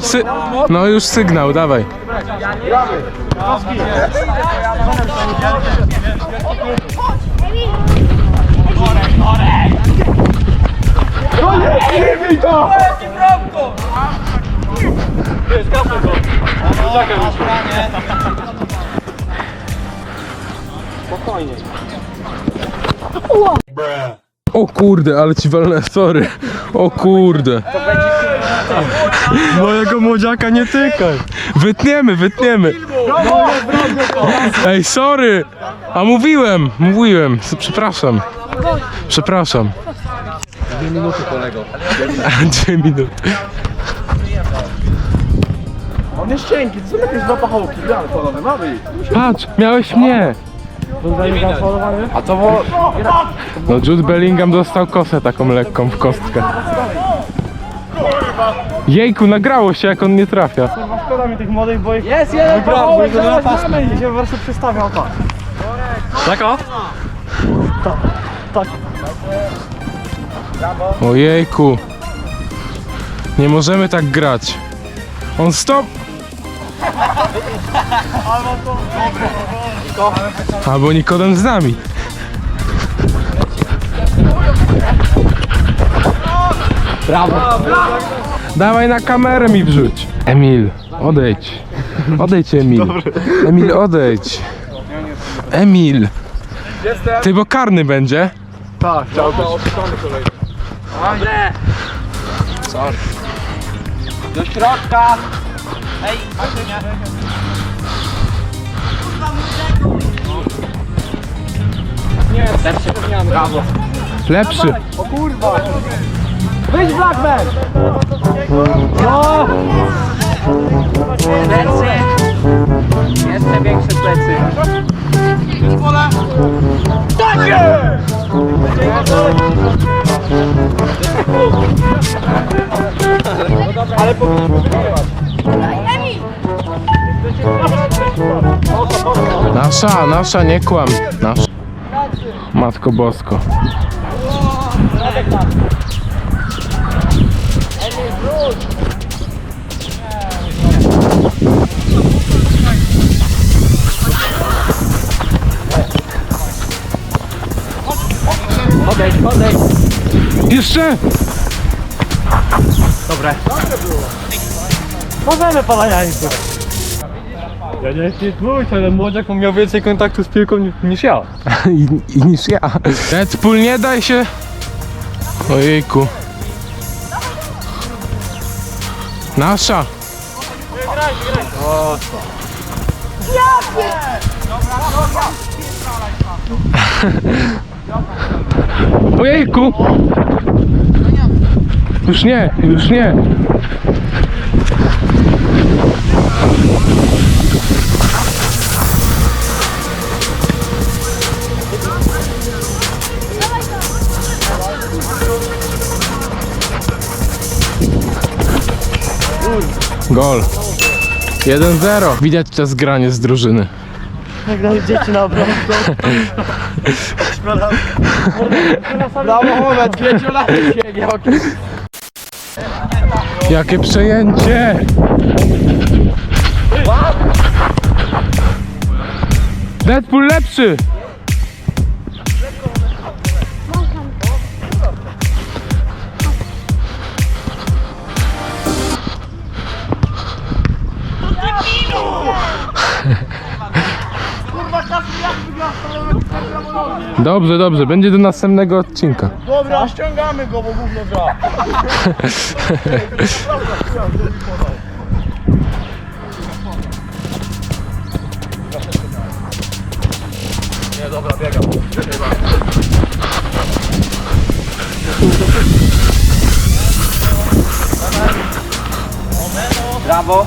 No, sy no już sygnał, dawaj. O kurde, ale ci walnę, sorry. O kurde. Mojego młodziaka nie tykaj. Wytniemy, wytniemy. Ej, sorry. A mówiłem, mówiłem. Przepraszam. Przepraszam. Dwie minuty kolego. Dwie minuty. On jest cienki, co jakieś dwa pachołki. Patrz, miałeś mnie. A to było... No Jude Bellingham dostał kosę taką lekką w kostkę. Jejku, nagrało się jak on nie trafia. Szkoda mi tych młodych, bo ich... Jest, jest, pachołek, zaraz mamy i się po prostu przestawiał tak. Tak o? Ojejku. Nie możemy tak grać. On stop! Albo Nikodem z nami. Brawo! Dawaj na kamerę mi wrzuć. Emil, odejdź. Odejdź Emil. Emil, odejdź. Emil. Ty, bo karny będzie. Tak, chciał być. Do środka! Ej, Martynia! Nie, lepszy. Brawo. Lepszy. Wyjdź Blackman! No! Plecy! Jeszcze większe plecy. Nasza, nasza, nie kłam. Nasza. Matko Bosko. Odejdź. Jeszcze! Możemy pana Jańcu. Ja nie chcę mówić, ale młodziak miał więcej kontaktu z piłką ni- niż ja. I, I niż ja. Deadpool, nie daj się! Ojejku. Nasza! Ojejku! Już nie, już nie. Gol. 1-0. Widać to zgranie z drużyny. Jak nawet dzieci na obronę. Brawo, moment, pięciolatek siedział. Jakie przejęcie! Deadpool lepszy! Dobrze, dobrze, będzie do następnego odcinka. Dobra, ściągamy go, bo gówno gra. Brawo.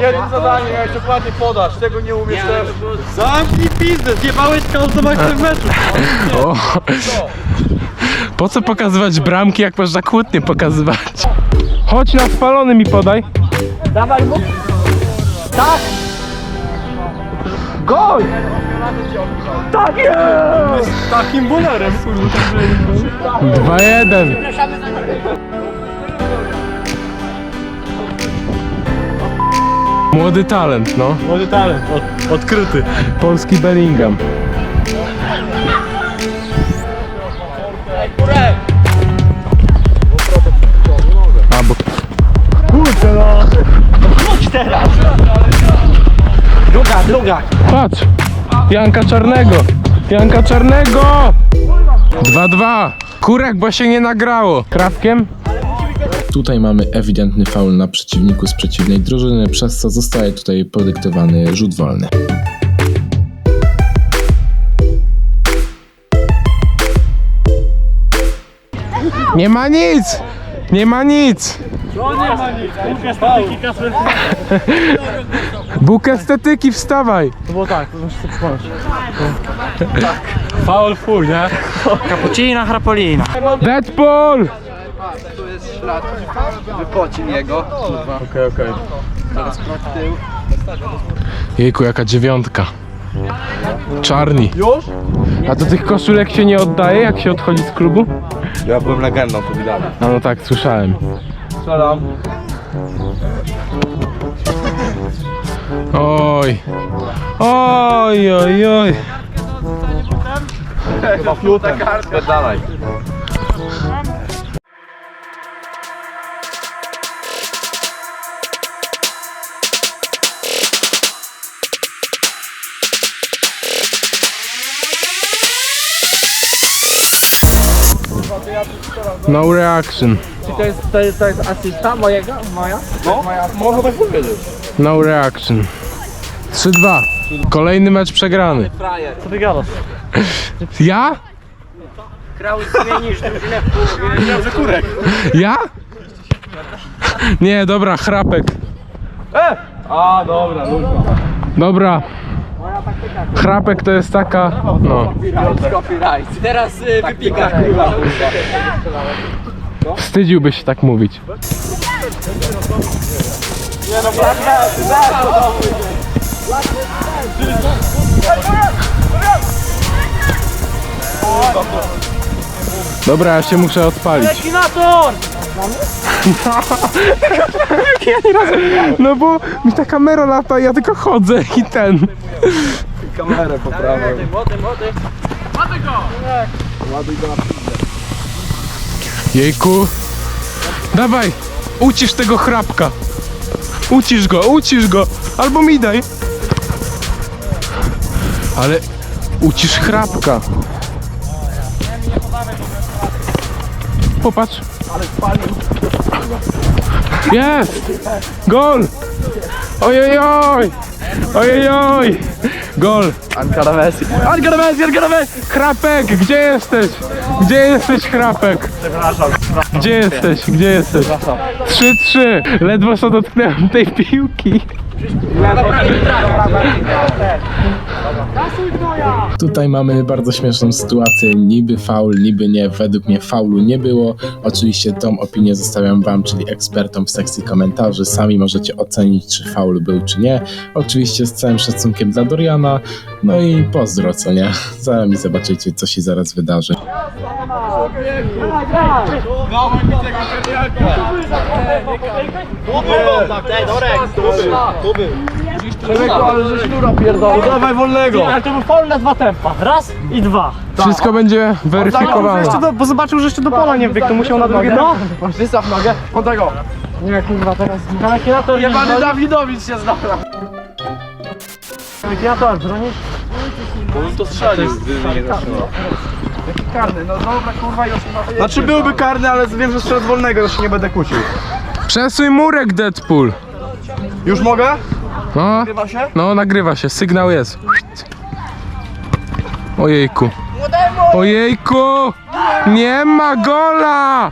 Jedno zadanie, miałeś dokładnie podasz, tego nie umiesz też. Zamknij pizdę, zjebałeś każdą akcję w meczu. O. Po co pokazywać bramki, jak można kłótnie pokazywać? Chodź na spalony mi podaj. Dawaj mu! Tak! Gol! Tak jest! Takim bulerem, kurwa. 2-1. Młody talent, no. Młody talent, od, odkryty. Polski Bellingham. A, bo Druga, druga! patrz! Janka Czarnego! Janka Czarnego! 2-2. Kurek, bo się nie nagrało. Krawkiem? Tutaj mamy ewidentny faul na przeciwniku z przeciwnej drużyny, przez co zostaje tutaj podyktowany rzut wolny. Nie ma nic! Nie ma nic! Bóg estetyki, wstawaj! To było tak, to muszę sobie przypomnieć. Faul full, nie? Cappuccina, hrapolina. Deadpool! Wypocin jego. Okej, okej. Jejku, jaka dziewiątka. Czarni. Już? A do tych koszulek się nie oddaje, jak się odchodzi z klubu? Ja byłem legendą, to widać. A no tak, słyszałem. Strzelam. Oj. Oj, oj, oj. Chyba fiutem. Dalej. No reaction. Czy to jest, to jest, to jest asysta mojego? Moja? No, można tak powiedzieć. No reaction. 3-2. Kolejny mecz przegrany. Frajer. Co ty gadasz? Ja? Kraus zmienisz drużynę w połowie. Że kurek. Ja? Nie, dobra, chrapek. E! A, dobra, luźno. Dobra. Chrapek to jest taka. No. Teraz y, wypika kurwa. Wstydziłbyś się tak mówić. Dobra, ja się muszę odpalić. Ekinator! No bo mi ta kamera lata, ja tylko chodzę i ten. Kamerę poprawię. Młody, młody. Jejku. Dawaj, ucisz tego chrapka. Ucisz go, ucisz go. Albo mi daj. Ale ucisz chrapka. Popatrz. Jest! Gol! Ojojoj! Ojojoj! Gol! Ankara Messi. Ankara Messi, Ankara Messi! Chrapek, gdzie jesteś? Gdzie jesteś? Przepraszam. Gdzie jesteś? Gdzie jesteś? 3-3. Ledwo co dotknąłem tej piłki. Tutaj mamy bardzo śmieszną sytuację, niby faul, niby nie, według mnie faulu nie było. Oczywiście tą opinię zostawiam wam, czyli ekspertom w sekcji komentarzy. Sami możecie ocenić, czy faul był, czy nie. Oczywiście z całym szacunkiem dla Doriana. No i pozdro, co nie? Sami zobaczycie, co się zaraz wydarzy. No dawaj wolnego. Ale to był faul na dwa tempa. Raz i dwa. Wszystko będzie weryfikowane. Bo zobaczył, że jeszcze do pola nie wbiegł, to musiał na drugie. No! Wystaw nogę. On tego. Nie, kurwa, teraz. Kalekinator, Jebany Dawidowicz się zna. kalekinator, bronisz? On to strzelił. Karny, no dobra, kurwa, już Znaczy byłby karny, ale wiem, że strzelec wolnego, już się nie będę kłócił. Przesuń murek, Deadpool. Już mogę? No, Nagrywa się? no nagrywa się, sygnał jest. Ojejku. Ojejku! Nie ma gola!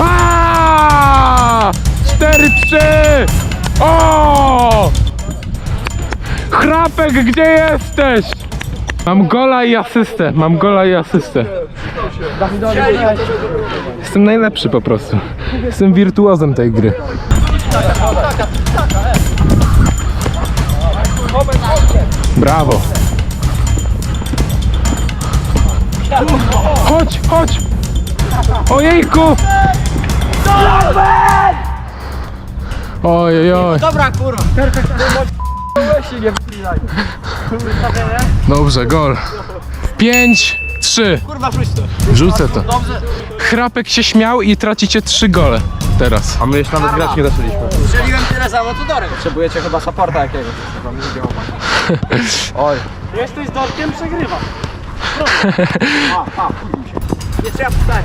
A! 4-3! O! Chrapek, gdzie jesteś? Mam gola i asystę, mam gola i asystę. Jestem najlepszy po prostu. Jestem wirtuozem tej gry. Brawo. Chodź, chodź! Ojejku! Oj, oj, oj. Dobra, kurwa. Dobrze, gol. 5, 3. Kurwa, wróć to. Rzucę to. Chrapek się śmiał i tracicie 3 gole. Teraz. A my jeszcze nawet grać nie zaczęliśmy. Strzeliłem tyle samo, to Dorek. Potrzebujecie chyba supporta jakiegoś. Oj. Jesteś z Dorkiem, przegrywa. Nie trzeba wstać.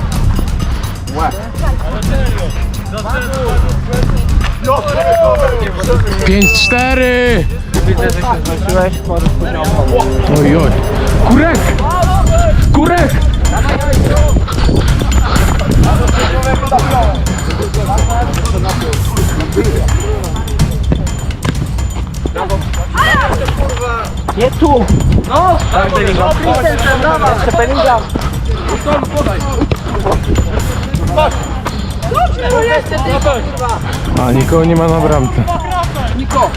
5, 4. Widzę, że się zmęczyłeś, możesz później Oj, oj. Kurek! Kurek! Nie tu. No. Tak, Bellingham. Jeszcze Bellingham. A, nikogo nie ma na bramce. Niko.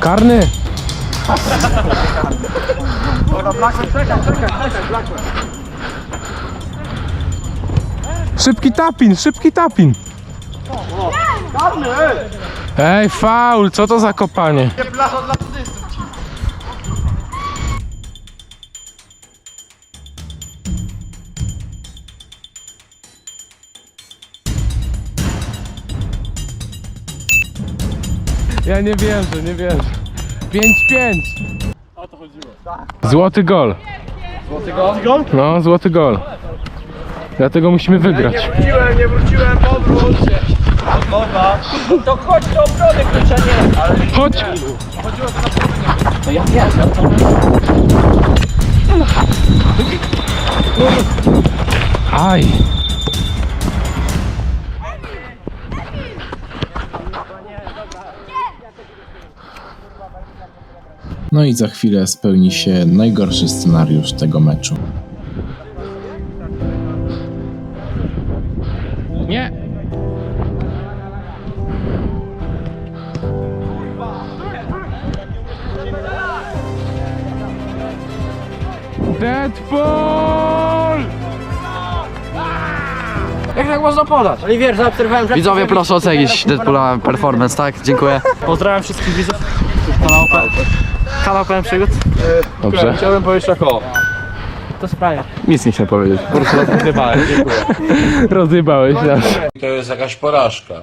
Karny! Szybki tapin, szybki tapin. Ej, faul, co to za kopanie? Ja nie wierzę, nie wierzę. 5-5. O to chodziło. Złoty gol. Złoty gol? No, złoty gol. Dlatego musimy wygrać. Wróciłem, nie wróciłem, powróć! To chodź do obrony, kurczę, nie. Chodź! Aj! No i za chwilę spełni się najgorszy scenariusz tego meczu. Deadpool! Jak tak można podać? Oliwier, zaobserwowałem, że... Widzowie proszę ocenić Deadpoola performance, tak? Dziękuję. Pozdrawiam wszystkich widzów kanału P- Kanał PM Przygód. Dobrze. Chciałbym powiedzieć tak o. To sprawie. Nic nie chciałem powiedzieć. Po prostu dziękuję. Nas. To jest jakaś porażka.